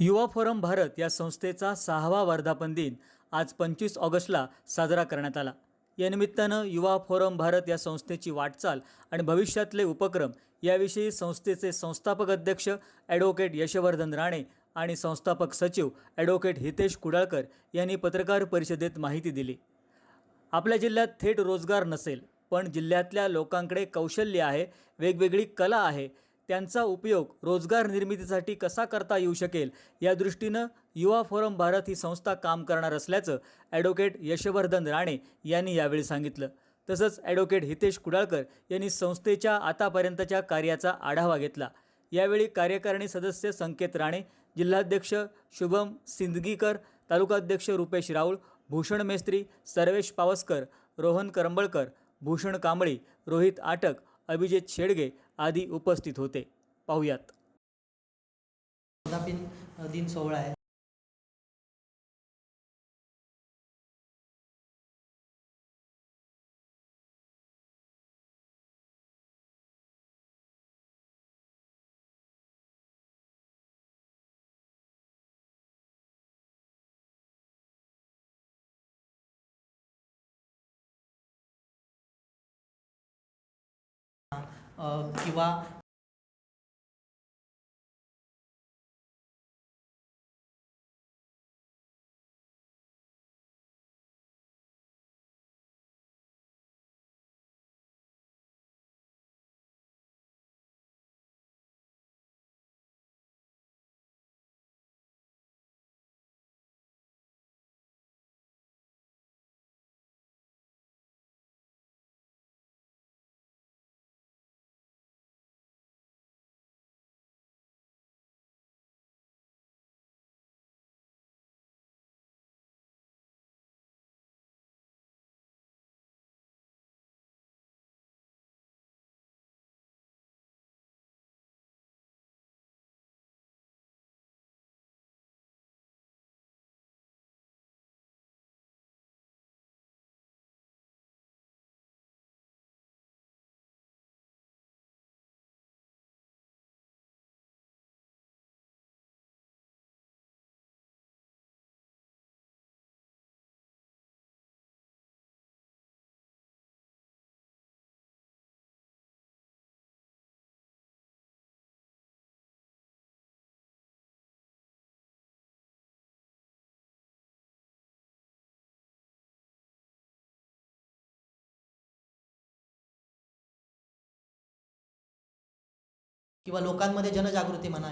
युवा फोरम भारत या संस्थेचा सहावा वर्धापन दिन आज पंचवीस ऑगस्टला साजरा करण्यात आला. या निमित्तानं युवा फोरम भारत या संस्थेची वाटचाल आणि भविष्यातले उपक्रम याविषयी संस्थेचे संस्थापक अध्यक्ष ॲडव्होकेट यशवर्धन राणे आणि संस्थापक सचिव ॲडव्होकेट हितेश कुडाळकर यांनी पत्रकार परिषदेत माहिती दिली. आपल्या जिल्ह्यात थेट रोजगार नसेल पण जिल्ह्यातल्या लोकांकडे कौशल्य आहे वेगवेगळी कला आहे त्यांचा उपयोग रोजगार निर्मितीसाठी कसा करता येऊ शकेल या दृष्टीनं युवा फोरम भारत ही संस्था काम करणार असल्याचं ॲडव्होकेट यशवर्धन राणे यांनी यावेळी सांगितलं. तसंच ॲडव्होकेट हितेश कुडाळकर यांनी संस्थेच्या आतापर्यंतच्या कार्याचा आढावा घेतला. यावेळी कार्यकारिणी सदस्य संकेत राणे जिल्हाध्यक्ष शुभम सिंदगीकर तालुकाध्यक्ष रुपेश राऊळ भूषण मेस्त्री सर्वेश पावसकर रोहन करंबळकर भूषण कांबळी रोहित आटक अभिजित शेडगे आदी उपस्थित होते. पाहुयात. वर्धापन दिन सोहळा आहे. किंवा किंवा लोकांमध्ये जनजागृती म्हणा.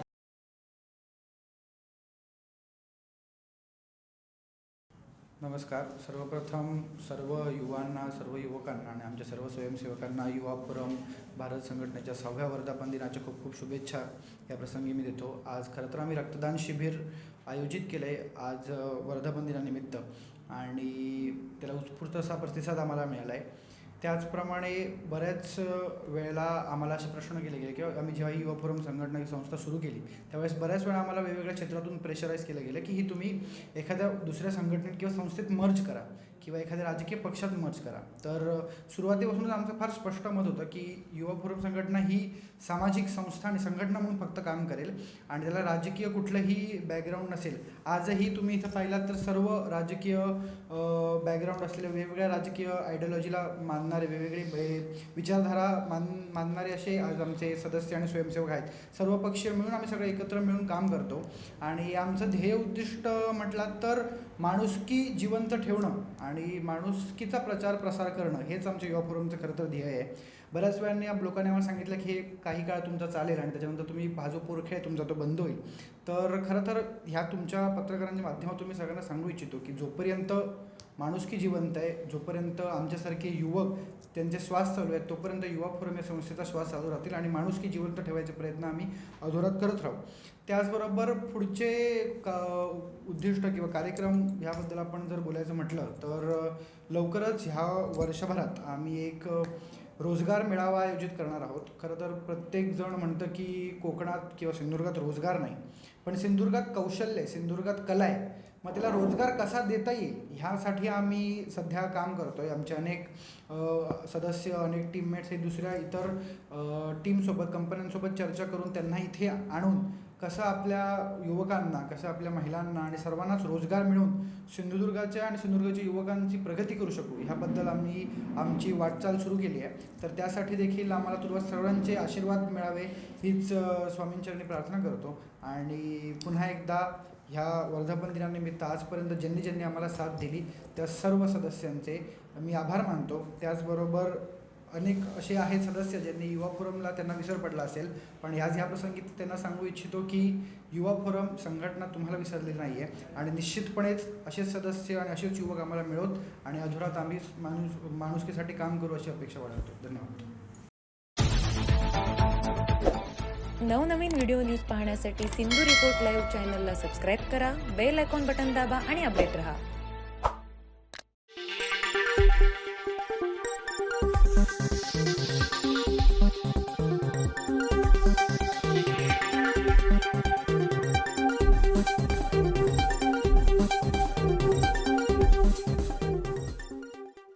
नमस्कार. सर्वप्रथम सर्व युवांना सर्व युवकांना आणि आमच्या सर्व स्वयंसेवकांना युवा फोरम भारत संघटनेच्या सहाव्या वर्धापन दिनाच्या खूप खूप शुभेच्छा. या प्रसंगी मी देतो. आज खरं तर आम्ही रक्तदान शिबिर आयोजित केलं आहे आज वर्धापन दिनानिमित्त. आणि त्याला उत्स्फूर्त असा प्रतिसाद आम्हाला मिळाला आहे त्याचप्रमाणे बऱ्याच वेळेला आम्हाला असे प्रश्न केले गेले किंवा आम्ही जेव्हा युवा फोरम संघटना ही संस्था सुरू केली त्यावेळेस बऱ्याच वेळा आम्हाला वेगवेगळ्या क्षेत्रातून प्रेशराईज केलं गेलं की ही तुम्ही एखाद्या दुसऱ्या संघटनेत किंवा संस्थेत मर्ज करा. किंवा एखाद्या राजकीय पक्षात मर्ज करा. तर सुरुवातीपासूनच आमचं फार स्पष्ट मत होतं की युवा फोरम संघटना ही सामाजिक संस्था आणि संघटना म्हणून फक्त काम करेल आणि त्याला राजकीय कुठलंही बॅकग्राऊंड नसेल. आजही तुम्ही इथं पाहिलात तर सर्व राजकीय बॅकग्राऊंड असलेले वेगवेगळ्या राजकीय आयडियॉलॉजीला मानणारे वेगवेगळे विचारधारा मान मानणारे असे आज आमचे सदस्य आणि स्वयंसेवक आहेत. सर्व पक्षीय मिळून आम्ही सगळे एकत्र मिळून काम करतो. आणि आमचं ध्येय उद्दिष्ट म्हटलं तर माणुसकी जिवंत ठेवणं आणि आणि माणुसकीचा प्रचार प्रसार करणं हेच आमच्या युवा फोरमचं खरं तर ध्येय आहे. बऱ्याच वेळाने आप- लोकांनी आम्हाला सांगितलं की हे काही काळ तुमचा चालेल आणि त्याच्यानंतर तुम्ही हा जो पोरखेळ तुमचा तो बंद होईल. तर खरं तर ह्या तुमच्या पत्रकारांच्या माध्यमातून मी सगळ्यांना सांगू इच्छितो की जोपर्यंत माणुसकी जिवंत आहे जोपर्यंत आमच्यासारखे युवक त्यांचे श्वास चालू आहेत तोपर्यंत युवा फोरम या संस्थेचा श्वास चालू राहतील आणि माणुसकी जिवंत ठेवायचे प्रयत्न आम्ही अधोरात करत राहू. त्याचबरोबर पुढचे का उद्दिष्ट किंवा कार्यक्रम ह्याबद्दल आपण जर बोलायचं म्हटलं तर लवकरच ह्या वर्षभरात आम्ही एक रोजगार मेळावा आयोजित करणार आहोत. खरं तर प्रत्येकजण म्हणतं की कोकणात किंवा सिंधुदुर्गात रोजगार नाही. पण सिंधुदुर्गात कौशल्य आहे सिंधुदुर्गात कला आहे. मग त्याला रोजगार कसा देता येईल? ह्यासाठी आम्ही सध्या काम करतो आहे आमचे अनेक सदस्य अनेक टीममेट्स हे दुसऱ्या इतर टीमसोबत कंपन्यांसोबत चर्चा करून त्यांना इथे आणून कसं आपल्या युवकांना कसं आपल्या महिलांना आणि सर्वांनाच रोजगार मिळून सिंधुदुर्गाच्या आणि सिंधुदुर्गाच्या युवकांची प्रगती करू शकू ह्याबद्दल आम्ही आमची वाटचाल सुरू केली आहे. तर त्यासाठी देखील आम्हाला तुर्वात सर्वांचे आशीर्वाद मिळावे हीच अ, स्वामींचरणी प्रार्थना करतो. आणि पुन्हा एकदा ह्या वर्धापन दिनानिमित्त आजपर्यंत ज्यांनी ज्यांनी आम्हाला साथ दिली त्या सर्व सदस्यांचे मी आभार मानतो. त्याचबरोबर अनेक असे आहेत सदस्य ज्यांनी युवा फोरमला त्यांना विसर पडला असेल. पण ह्याच ह्या प्रसंगी त्यांना सांगू इच्छितो की युवा फोरम संघटना तुम्हाला विसरली नाही आहे आणि निश्चितपणेच असेच सदस्य आणि असेच युवक आम्हाला मिळवत आणि अधुरात आम्ही माणूस माणुसकीसाठी काम करू अशी अपेक्षा वाढवतो धन्यवाद. नवनवीन व्हिडिओ न्यूज पाहण्यासाठी सिंधू रिपोर्ट लाईव्ह चॅनलला सबस्क्राईब करा बेल आयकॉन बटन दाबा आणि अपडेट रहा.